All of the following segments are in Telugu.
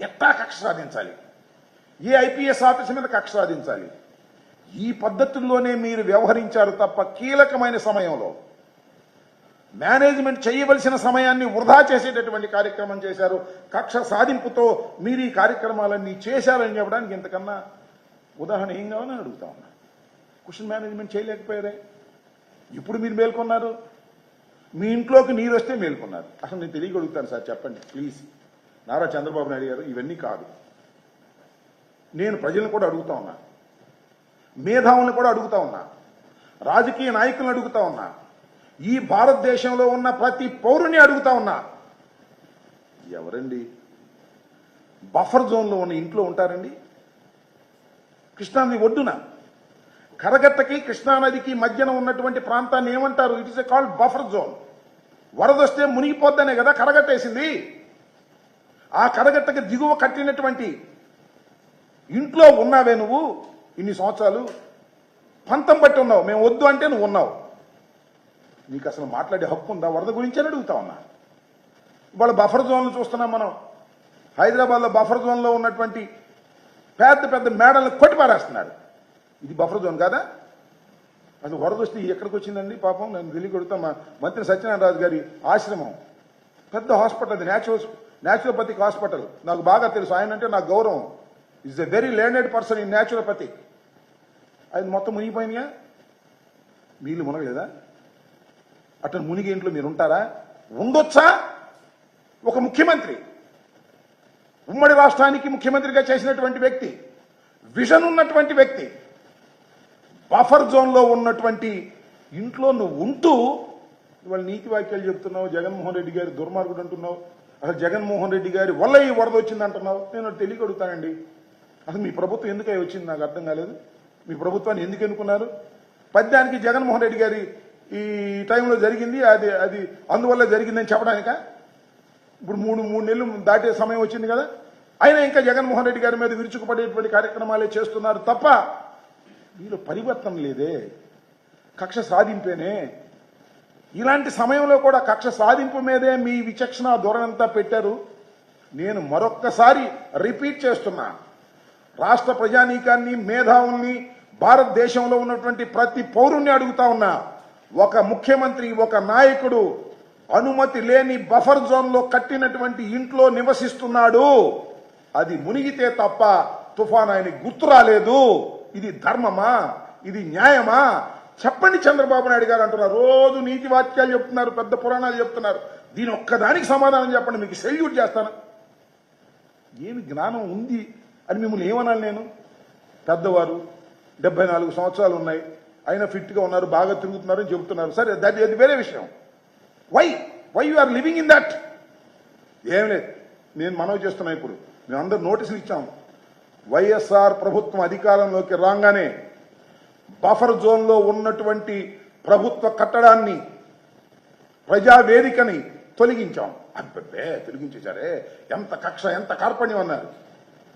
ఎట్లా కక్ష సాధించాలి? ఏ ఐపీఎస్ ఆఫీసర్ మీద కక్ష సాధించాలి? ఈ పద్ధతుల్లోనే మీరు వ్యవహరించారు తప్ప కీలకమైన సమయంలో మేనేజ్మెంట్ చేయవలసిన సమయాన్ని వృధా చేసేటటువంటి కార్యక్రమం చేశారు. కక్ష సాధింపుతో మీరు ఈ కార్యక్రమాలన్నీ చేశారని చెప్పడానికి ఇంతకన్నా ఉదాహరణ ఏం కావాలని అడుగుతా ఉన్నా? క్వశ్చన్ మేనేజ్మెంట్ చేయలేకపోయారే? ఇప్పుడు మీరు మేల్కొన్నారు. మీ ఇంట్లోకి నీరు వస్తే మేల్కొన్నారు. అసలు నేను తెలియగలుగుతాను సార్ చెప్పండి ప్లీజ్. నారా చంద్రబాబు నాయుడు గారు ఇవన్నీ కాదు. నేను ప్రజలను కూడా అడుగుతా ఉన్నా. మేధావులను కూడా అడుగుతా ఉన్నా. రాజకీయ నాయకులను అడుగుతా ఉన్నా. ఈ భారతదేశంలో ఉన్న ప్రతి పౌరుని అడుగుతా ఉన్నా. ఎవరండి? బఫర్ జోన్లో ఉన్న ఇంట్లో ఉంటారండి? కృష్ణానది ఒడ్డున. కరగట్టకి కృష్ణానదికి మధ్యన ఉన్నటువంటి ప్రాంతాన్ని ఏమంటారు? It is a called buffer zone వరదొస్తే మునిగిపోద్దనే కదా కరగట్టేసింది. ఆ కరగట్టకు దిగువ కట్టినటువంటి ఇంట్లో ఉన్నావే నువ్వు ఇన్ని సంవత్సరాలు? పంతం బట్టి ఉన్నావు. మేము వద్దు అంటే నువ్వు ఉన్నావు. నీకు అసలు మాట్లాడే హక్కు ఉందా? వరద గురించి అని అడుగుతా ఉన్నా. ఇవాళ బఫర్ జోన్లు చూస్తున్నాం మనం. హైదరాబాద్లో బఫర్ జోన్లో ఉన్నటువంటి పెద్ద పెద్ద మేడల్ని కొట్టిపారేస్తున్నాడు. ఇది బఫర్ జోన్ కాదా? అసలు వరద వస్తే ఎక్కడికి వచ్చిందండి పాపం? నేను ఢిల్లీ కొడుతా మా మంత్రి సత్యనారాయణ రాజు గారి ఆశ్రమం. పెద్ద హాస్పిటల్ అది న్యాచురల్ న్యాచురోపతిక్ హాస్పిటల్ నాకు బాగా తెలుసు. ఆయన అంటే నాకు గౌరవం. Is a very learned person in naturopathy అది మొత్తం మునిగిపోయినాయా? మీరు మునగలేదా? అటు మునిగి ఇంట్లో మీరు ఉంటారా? ఉండొచ్చా? ఒక ముఖ్యమంత్రి. ఉమ్మడి రాష్ట్రానికి ముఖ్యమంత్రిగా చేసినటువంటి వ్యక్తి. విజన్ ఉన్నటువంటి వ్యక్తి. బఫర్ జోన్లో ఉన్నటువంటి ఇంట్లో నువ్వు ఉంటూ ఇవాళ నీతి వాక్యాలు చెప్తున్నావు. జగన్మోహన్ రెడ్డి గారి దుర్మార్గుడు అంటున్నావు. అసలు జగన్మోహన్ రెడ్డి గారి వల్ల ఈ వరద వచ్చింది అంటున్నావు నేను తెలియక అడుగుతానండి. అసలు మీ ప్రభుత్వం ఎందుకై వచ్చింది? నాకు అర్థం కాలేదు. మీ ప్రభుత్వాన్ని ఎందుకు ఎన్నుకున్నారు? పద్యానికి జగన్మోహన్ రెడ్డి గారి ఈ టైంలో జరిగింది. అది అది అందువల్ల జరిగిందని చెప్పడానికా? ఇప్పుడు మూడు మూడు నెలలు దాటే సమయం వచ్చింది కదా. అయినా ఇంకా జగన్మోహన్ రెడ్డి గారి మీద విరుచుకుపడేటువంటి కార్యక్రమాలే చేస్తున్నారు తప్ప వీళ్ళు పరివర్తన లేదే. కక్ష సాధింపేనే ఇలాంటి సమయంలో కూడా కక్ష సాధింపు మీదే మీ విచక్షణ ధోరణంతా పెట్టారు. నేను మరొక్కసారి రిపీట్ చేస్తున్నా. రాష్ట్ర ప్రజానీకాన్ని మేధావుల్ని భారతదేశంలో ఉన్నటువంటి ప్రతి పౌరుణ్ణి అడుగుతా ఉన్నా. ఒక ముఖ్యమంత్రి ఒక నాయకుడు అనుమతి లేని బఫర్ జోన్లో కట్టినటువంటి ఇంట్లో నివసిస్తున్నాడు. అది మునిగితే తప్ప తుఫాన్ ఆయన గుర్తు రాలేదు. ఇది ధర్మమా? ఇది న్యాయమా? చెప్పండి చంద్రబాబు నాయుడు గారు అంటున్నారు. రోజు నీతి వాక్యాలు చెప్తున్నారు పెద్ద పురాణాలు చెప్తున్నారు. దీని ఒక్కదానికి సమాధానం చెప్పండి మీకు సెల్యూట్ చేస్తాను. ఏమి జ్ఞానం ఉంది అని మిమ్మల్ని ఏమనాలి నేను? పెద్దవారు డెబ్బై నాలుగు సంవత్సరాలు ఉన్నాయి. అయినా ఫిట్గా ఉన్నారు బాగా తిరుగుతున్నారు అని చెబుతున్నారు. సరే దట్ అది వేరే విషయం. Why why you are living in that ఏం లేదు. నేను మనవి చేస్తున్నా ఇప్పుడు. మేము అందరూ నోటీసులు ఇచ్చాము. వైఎస్ఆర్ ప్రభుత్వం అధికారంలోకి రాగానే బఫర్ జోన్లో ఉన్నటువంటి ప్రభుత్వ కట్టడాన్ని ప్రజావేదికని తొలగించాం. అబ్బే తొలగించేశారే. ఎంత కక్ష ఎంత కార్పణ్యం అన్నారు.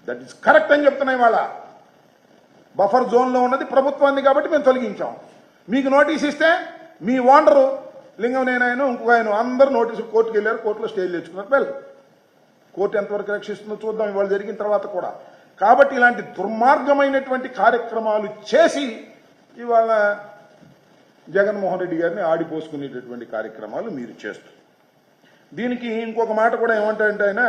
దట్ ఈస్ కరెక్ట్ అని చెప్తున్నాయి వాళ్ళ బఫర్ జోన్లో ఉన్నది ప్రభుత్వాన్ని కాబట్టి మేము తొలగించాం. మీకు నోటీస్ ఇస్తే మీ ఓనరు లింగం నేనాయన ఇంకొక ఆయన అందరూ నోటీసు కోర్టుకు వెళ్ళారు కోర్టులో స్టేజ్ తెచ్చుకున్నారు వెళ్ళి కోర్టు ఎంతవరకు రక్షిస్తుందో చూద్దాం ఇవాళ జరిగిన తర్వాత కూడా. కాబట్టి ఇలాంటి దుర్మార్గమైనటువంటి కార్యక్రమాలు చేసి ఇవాళ జగన్మోహన్ రెడ్డి గారిని ఆడిపోసుకునేటటువంటి కార్యక్రమాలు మీరు చేస్తారు దీనికి ఇంకొక మాట కూడా ఏమంటారంటే ఆయన